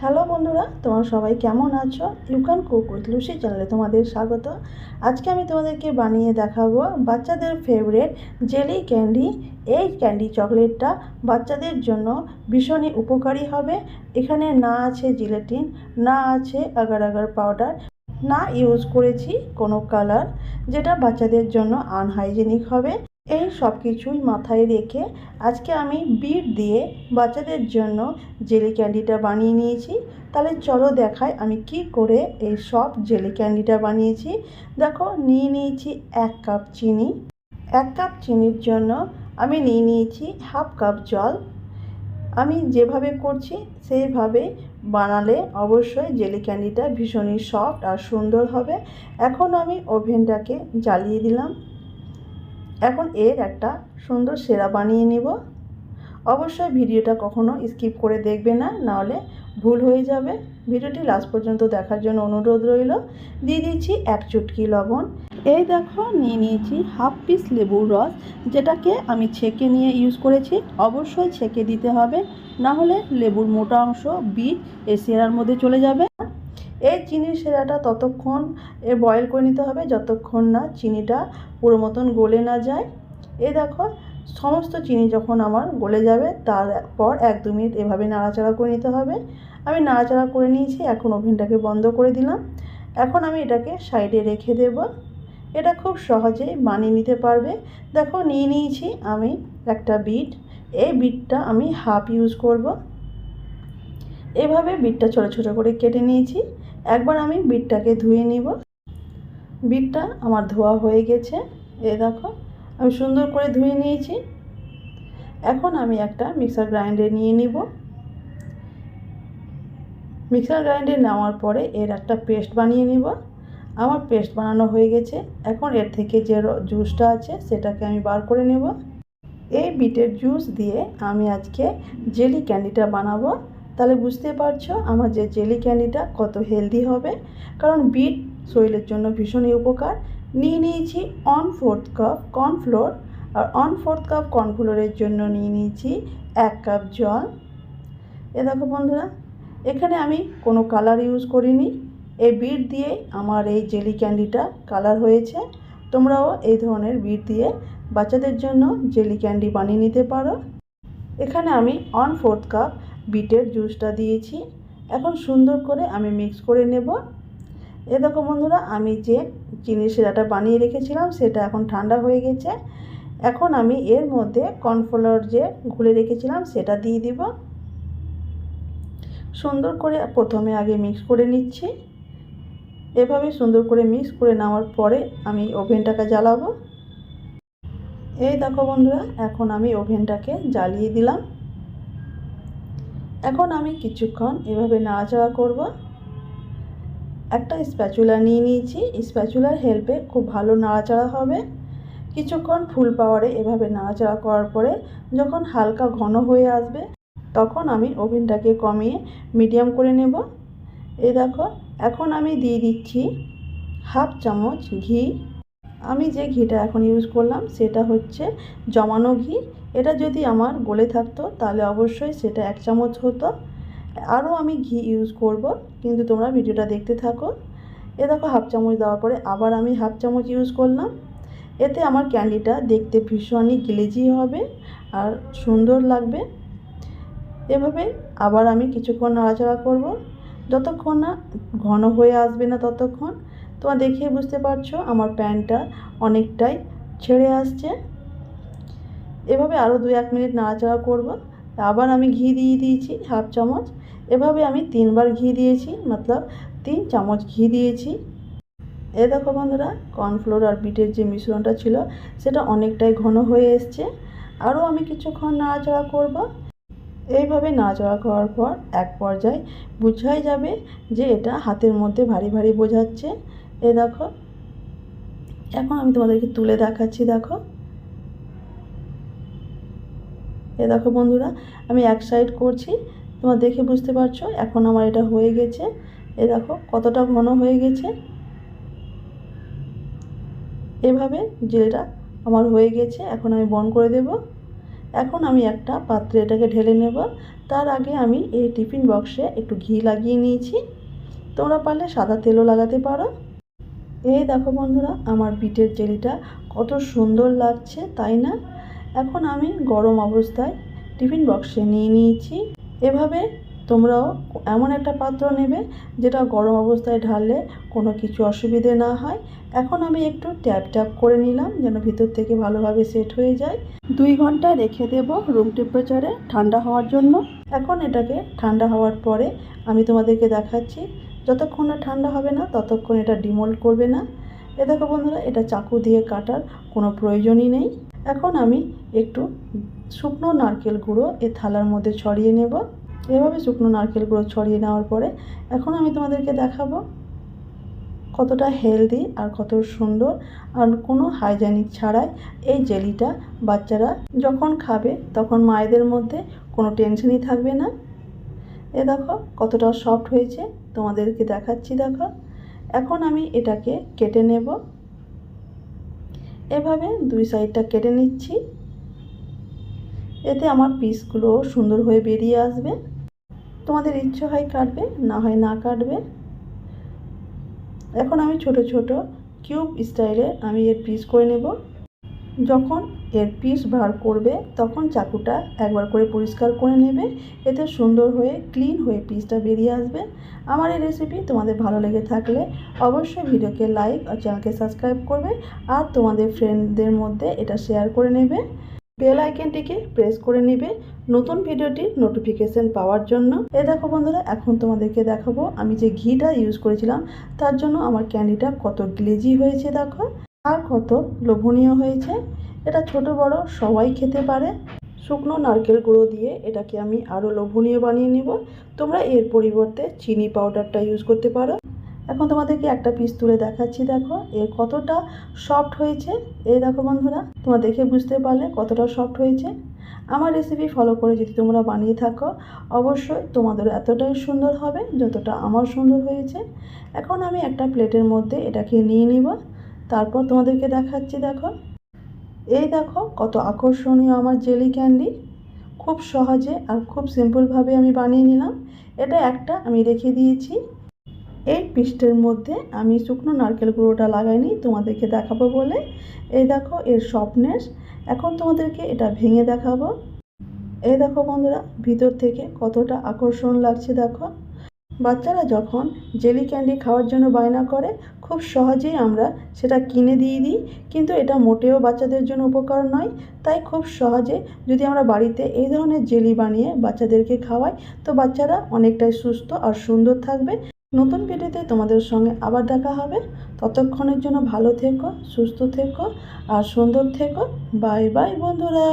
Hello বন্ধুরা, তোমরা সবাই কেমন আছো? ইউ ক্যান কুক লুসি চ্যানেলে তোমাদের স্বাগত। আজকে আমি তোমাদেরকে বানিয়ে দেখাবো বাচ্চাদের ফেভারেট জেলি ক্যান্ডি এই ক্যান্ডি চকলেটটা বাচ্চাদের জন্য ভীষণই উপকারী হবে। এখানে না আছে জিলেটিন না আছে আগার আগার পাউডার না ইউজ করেছি কোনো কালার যেটা বাচ্চাদের জন্য আনহাইজেনিক হবে। এই সব কিছুই মাথায় রেখে আজকে আমি বিট দিয়ে বাচ্চাদের জন্য জেলি ক্যান্ডিটা বানিয়ে নিয়েছি। তাহলে চলো দেখায় আমি কি করে এই সব জেলি ক্যান্ডিটা বানিয়েছি। দেখো, নিয়ে নিয়েছি এক কাপ চিনি। এক কাপ চিনির জন্য আমি নিয়ে নিয়েছি হাফ কাপ জল। আমি যেভাবে করছি সেইভাবে বানালে অবশ্যই জেলি ক্যান্ডিটা ভীষণই সফট আর সুন্দর হবে। এখন আমি ওভেনটাকে জ্বালিয়ে দিলাম। এখন এর একটা সুন্দর সেরা বানিয়ে নিব। অবশ্যই ভিডিওটা কখনো স্কিপ করে দেখবে না, নাহলে ভুল হয়ে যাবে। ভিডিওটি লাস্ট পর্যন্ত দেখার জন্য অনুরোধ রইল। দিয়ে দিচ্ছি এক চুটকি লবণ। এই দেখো, নিয়ে নিয়েছি হাফ পিস লেবুর রস, যেটাকে আমি ছেঁকে নিয়ে ইউজ করেছি। অবশ্যই ছেঁকে দিতে হবে না হলে লেবুর মোটা অংশ, বিট এই সেরার মধ্যে চলে যাবে। এই চিনির সেরাটা ততক্ষণ এ বয়েল করে নিতে হবে, যতক্ষণ না চিনিটা পুরো মতন গলে না যায়। এ দেখো, সমস্ত চিনি যখন আমার গলে যাবে, তারপর এক দু মিনিট এভাবে নাড়াচাড়া করে নিতে হবে। আমি নাড়াচাড়া করে নিয়েছি, এখন ওভেনটাকে বন্ধ করে দিলাম। এখন আমি এটাকে সাইডে রেখে দেব। এটা খুব সহজেই বানিয়ে নিতে পারবে। দেখো, নিয়ে নিয়েছি আমি একটা বিট। এই বিটটা আমি হাফ ইউজ করব। এভাবে বিটটা ছোটো ছোটো করে কেটে নিয়েছি। একবার আমি বিটটাকে ধুয়ে নিব। বিটটা আমার ধোয়া হয়ে গেছে। এ দেখো, আমি সুন্দর করে ধুয়ে নিয়েছি। এখন আমি একটা মিক্সার গ্রাইন্ডার নিয়ে নিব। মিক্সার গ্রাইন্ডার নেওয়ার পরে এর একটা পেস্ট বানিয়ে নিব। আমার পেস্ট বানানো হয়ে গেছে। এখন এর থেকে যে জুসটা আছে সেটাকে আমি বার করে নেব। এই বিটের জুস দিয়ে আমি আজকে জেলি ক্যান্ডিটা বানাবো। তাহলে বুঝতে পারছ আমার যে জেলি ক্যান্ডিটা কত হেলদি হবে। কারণ বিট শরীরের জন্য ভীষণই উপকার। নিয়ে নিয়েছি অন ফোর্থ কাপ কর্নফ্লোর আর অন ফোর্থ কাপ কর্নফ্লোরের জন্য নিয়ে নিয়েছি এক কাপ জল। এ দেখো বন্ধুরা, এখানে আমি কোনো কালার ইউজ করিনি। এই বিট দিয়ে আমার এই জেলি ক্যান্ডিটা কালার হয়েছে। তোমরাও এই ধরনের বিট দিয়ে বাচ্চাদের জন্য জেলি ক্যান্ডি বানিয়ে নিতে পারো। এখানে আমি অন ফোর্থ কাপ বিটের জুসটা দিয়েছি। এখন সুন্দর করে আমি মিক্স করে নেব। এ দেখো বন্ধুরা, আমি যে চিনি সেরাটা বানিয়ে রেখেছিলাম, সেটা এখন ঠান্ডা হয়ে গেছে। এখন আমি এর মধ্যে কর্নফ্লাওয়ার যে ঘুলে রেখেছিলাম, সেটা দিয়ে দিব। সুন্দর করে প্রথমে আগে মিক্স করে নিচ্ছি। এভাবে সুন্দর করে মিক্স করে নেওয়ার পরে আমি ওভেনটাকে জ্বালাবো। এই দেখো বন্ধুরা, এখন আমি ওভেনটাকে জ্বালিয়ে দিলাম। এখন আমি কিছুক্ষণ এভাবে নাড়াচাড়া করব। একটা স্প্যাচুলা নিয়ে নিয়েছি। স্প্যাচুলার হেল্পে খুব ভালো নাড়াচাড়া হবে। কিছুক্ষণ ফুল পাওয়ারে এভাবে নাড়াচাড়া করার পরে যখন হালকা ঘন হয়ে আসবে, তখন আমি ওভেনটাকে কমিয়ে মিডিয়াম করে নেব। এ দেখো, এখন আমি দিয়ে দিচ্ছি হাফ চামচ ঘি। আমি যে ঘিটা এখন ইউজ করলাম, সেটা হচ্ছে জমানো ঘি। এটা যদি আমার গলে থাকতো, তাহলে অবশ্যই সেটা এক চামচ হতো। আরও আমি ঘি ইউজ করব, কিন্তু তোমরা ভিডিওটা দেখতে থাকো। এ দেখো হাফ চামচ দেওয়ার পরে আবার আমি হাফ চামচ ইউজ করলাম। এতে আমার ক্যান্ডিটা দেখতে ভীষণই গ্লেজি হবে আর সুন্দর লাগবে। এভাবে আবার আমি কিছুক্ষণ নাড়াচাড়া করব। যতক্ষণ না ঘন হয়ে আসবে না ততক্ষণ, তোমরা দেখে বুঝতে পারছ আমার প্যানটা অনেকটাই ছেড়ে আসছে। এভাবে আরও দু এক মিনিট নাড়াচাড়া করব। আবার আমি ঘি দিয়ে দিয়েছি হাফ চামচ। এভাবে আমি তিনবার ঘি দিয়েছি, মতলব তিন চামচ ঘি দিয়েছি। এ দেখো বন্ধুরা, কর্নফ্লোর আর বিটের যে মিশ্রণটা ছিল, সেটা অনেকটাই ঘন হয়ে এসছে। আরও আমি কিছুক্ষণ নাড়াচাড়া করব। এইভাবে নাড়াচাড়া করার পর এক পর্যায়ে বুঝাই যাবে যে এটা হাতের মধ্যে ভারী ভারী বোঝাচ্ছে। এ দেখো, এখন আমি তোমাদেরকে তুলে দেখাচ্ছি, দেখো। এ দেখো বন্ধুরা, আমি এক সাইড করছি, তোমরা দেখে বুঝতে পারছ, এখন আমার এটা হয়ে গেছে। এ দেখো কতটা ঘন হয়ে গেছে। এভাবে জেলটা আমার হয়ে গেছে, এখন আমি বন করে দেব। এখন আমি একটা পাত্রে এটাকে ঢেলে নেব। তার আগে আমি এই টিফিন বক্সে একটু ঘি লাগিয়ে নিয়েছি। তোমরা পারলে সাদা তেলও লাগাতে পারো। এই দেখো বন্ধুরা, আমার বিটের জেলিটা কত সুন্দর লাগছে, তাই না? এখন আমি গরম অবস্থায় টিফিন বক্সে নিয়ে নিয়েছি। এভাবে তোমরাও এমন একটা পাত্র নেবে যেটা গরম অবস্থায় ঢাললে কোনো কিছু অসুবিধে না হয়। এখন আমি একটু ট্যাপ ট্যাপ করে নিলাম যেন ভিতর থেকে ভালোভাবে সেট হয়ে যায়। দুই ঘণ্টা রেখে দেব রুম টেম্পারেচারে ঠান্ডা হওয়ার জন্য। এখন এটাকে ঠান্ডা হওয়ার পরে আমি তোমাদেরকে দেখাচ্ছি। যতক্ষণ না ঠান্ডা হবে না, ততক্ষণ এটা ডিমোল্ড করবে না। এ দেখো বন্ধুরা, এটা চাকু দিয়ে কাটার কোনো প্রয়োজনই নেই। এখন আমি একটু শুকনো নারকেল গুঁড়ো এ থালার মধ্যে ছড়িয়ে নেব। এভাবে শুকনো নারকেল গুঁড়ো ছড়িয়ে নেওয়ার পরে এখন আমি তোমাদেরকে দেখাবো কতটা হেলদি আর কত সুন্দর। আর কোনো হাইজেনিক ছাড়াই এই জেলিটা বাচ্চারা যখন খাবে তখন মায়েদের মধ্যে কোনো টেনশনই থাকবে না। এ দেখো কতটা সফট হয়েছে, তোমাদেরকে দেখাচ্ছি দেখো। এখন আমি এটাকে কেটে নেব। এভাবে দুই সাইডটা কেটে নিচ্ছি। এতে আমার পিসগুলো সুন্দর হয়ে বেরিয়ে আসবে। তোমাদের ইচ্ছে হয় কাটবে, না হয় না কাটবে। এখন আমি ছোট ছোট কিউব স্টাইলে আমি এর পিস করে নেব। যখন এর পিস বার করবে, তখন চাকুটা একবার করে পরিষ্কার করে নেবে। এতে সুন্দর হয়ে ক্লিন হয়ে পিসটা বেরিয়ে আসবে। আমার এই রেসিপি তোমাদের ভালো লেগে থাকলে অবশ্যই ভিডিওকে লাইক আর চ্যানেলকে সাবস্ক্রাইব করবে আর তোমাদের ফ্রেন্ডদের মধ্যে এটা শেয়ার করে নেবে। বেল আইকনটিকে প্রেস করে নেবে নতুন ভিডিওটির নোটিফিকেশন পাওয়ার জন্য। এ দেখো বন্ধুরা, এখন তোমাদেরকে দেখাবো আমি যে ঘিটা ইউজ করেছিলাম, তার জন্য আমার ক্যান্ডিটা কত গ্লেজি হয়েছে দেখো। আর কত লোভনীয় হয়েছে? এটা ছোট বড় সবাই খেতে পারে। শুকনো নারকেল গুঁড়ো দিয়ে এটাকে আমি আরও লোভনীয় বানিয়ে নেব। তোমরা এর পরিবর্তে চিনি পাউডারটা ইউজ করতে পারো। এখন তোমাদেরকে একটা পিস তুলে দেখাচ্ছি, দেখো। এর কতটা সফট হয়েছে। এই দেখো বন্ধুরা তোমরা দেখে বুঝতে পারলে কতটা সফট হয়েছে। আমার রেসিপি ফলো করে যদি তোমরা বানিয়ে থাকো, অবশ্যই তোমাদের এতটাই সুন্দর হবে, যতটা আমার সুন্দর হয়েছে। এখন আমি একটা প্লেটের মধ্যে এটাকে নিয়ে নিব। তারপর তোমাদেরকে দেখাচ্ছি, দেখো। এই দেখো, কত আকর্ষণীয় আমার জেলি ক্যান্ডি খুব সহজে আর খুব সিম্পলভাবে আমি বানিয়ে নিলাম। এটা একটা আমি রেখে দিয়েছি। এই পিসটার মধ্যে আমি শুকনো নারকেল গুঁড়োটা লাগাইনি তোমাদেরকে দেখাবো বলে। এই দেখো, এর সফটনেস এখন তোমাদেরকে এটা ভেঙে দেখাবো। এই দেখো বন্ধুরা, ভিতর থেকে কতটা আকর্ষণ লাগছে, দেখো। বাচ্চারা যখন জেলি ক্যান্ডি খাওয়ার জন্য বায়না করে, খুব সহজেই আমরা সেটা কিনে দিয়ে দিই। কিন্তু এটা মোটেও বাচ্চাদের জন্য উপকার নয়। তাই খুব সহজে যদি আমরা বাড়িতে এই ধরনের জেলি বানিয়ে বাচ্চাদেরকে খাওয়াই, তো বাচ্চারা অনেকটাই সুস্থ আর সুন্দর থাকবে। নতুন ভিডিওতে তোমাদের সঙ্গে আবার দেখা হবে। ততক্ষণের জন্য ভালো থেকো, সুস্থ থেকো আর সুন্দর থেকো। বাই বাই বন্ধুরা।